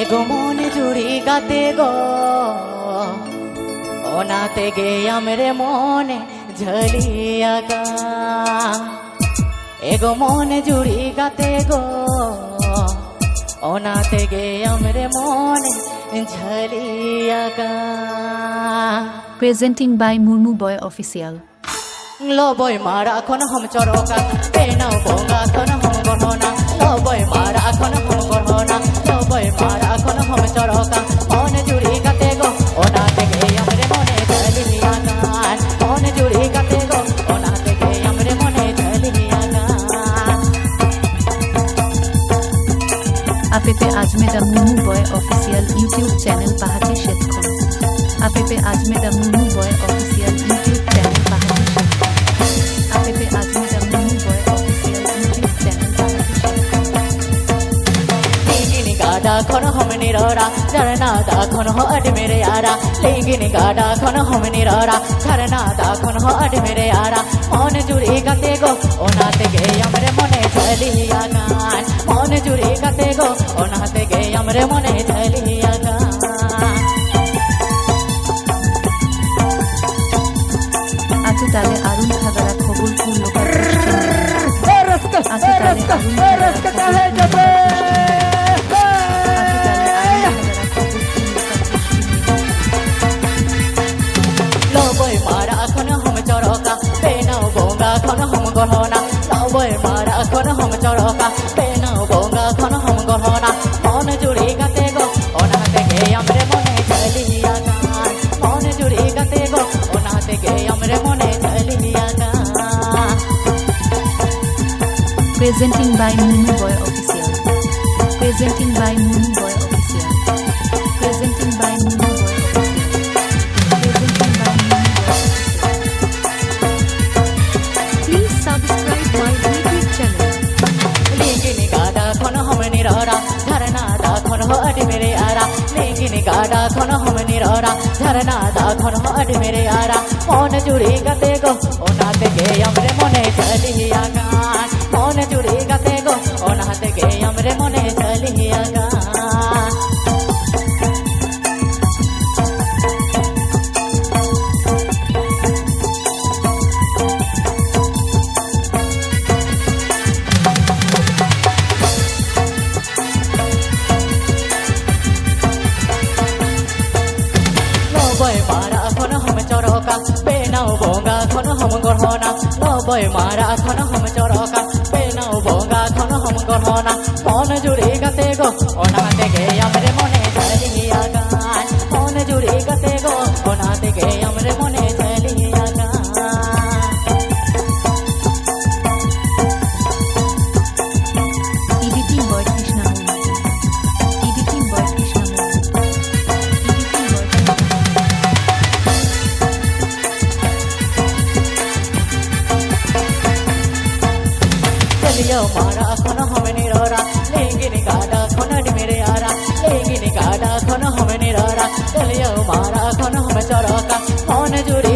এগো মনে জুড়ি গাতে গো। ওনাতে গে আমরে মনে ঝলিয়া গা। এগো মনে জুড়ি গাতে গো। ওনাতে গে আমরে মনে ঝলিয়া গা। Presenting by Murmu Boy Official. লবই মারা এখন হম চরকা পেনাও বঙ্গা এখন হম গহনা। লবই মারা এখন হম গহনা মনে মনে মনে মনে Ajmeda Murmu Boy Official YouTube channel পাহাড়ি শেতক্ষণ APP Ajmeda Murmu Boy Official খন হমনি রা ঝাড় না দা খন হ আড মেরে আরা লেগিনি গাডা খন হমনি রা ঝাড় না দা খন হ আড মেরে আরা মন জুড়ে গাতে গো ওনা থেকে আমার মনে চলিয়া না গহনা লবই মারা খন হম চরকা পেনাও বঙ্গা খন হম গহনা, মন জুড়ি গাতে গো ওনা থেকে আমরে মনে চলিয়া গান মন জুড়ি গাতে গো ওনা থেকে আমরে মনে চলিয়া গান Presenting by Murmu Boy Official. Presenting by Murmu Boy হো আড মেরে আরা লেঙ্গিনি গাডা খন হম নিররা ঝরনা দা খন হো আড মেরে আরা মন জুড়ি গাতে গো ওনা থেকে আমরে মনে চলিয়া গান মন জুড়ি গাতে গো ওনা থেকে আমরে মনে চলিয়া লবই মারা, এখন হম চরকা। পেনাও বঙ্গা, এখন হম গহনা লবই মারা, এখন হম চরকা। পেনাও বঙ্গা, এখন হম গহনা মন জুড়ে গাতে গো ওনা গে আম കളിയോ മാറാ കൊന ഹോമനിരോറാ ലേങ്കിനി കാടാ കൊന ഡിമിരയാറാ ലേങ്കിനി കാടാ കൊന ഹോമനിരോറാ കളിയോ മാറാ കൊന ഹോമ ചോറോക്ക മോന ജുരി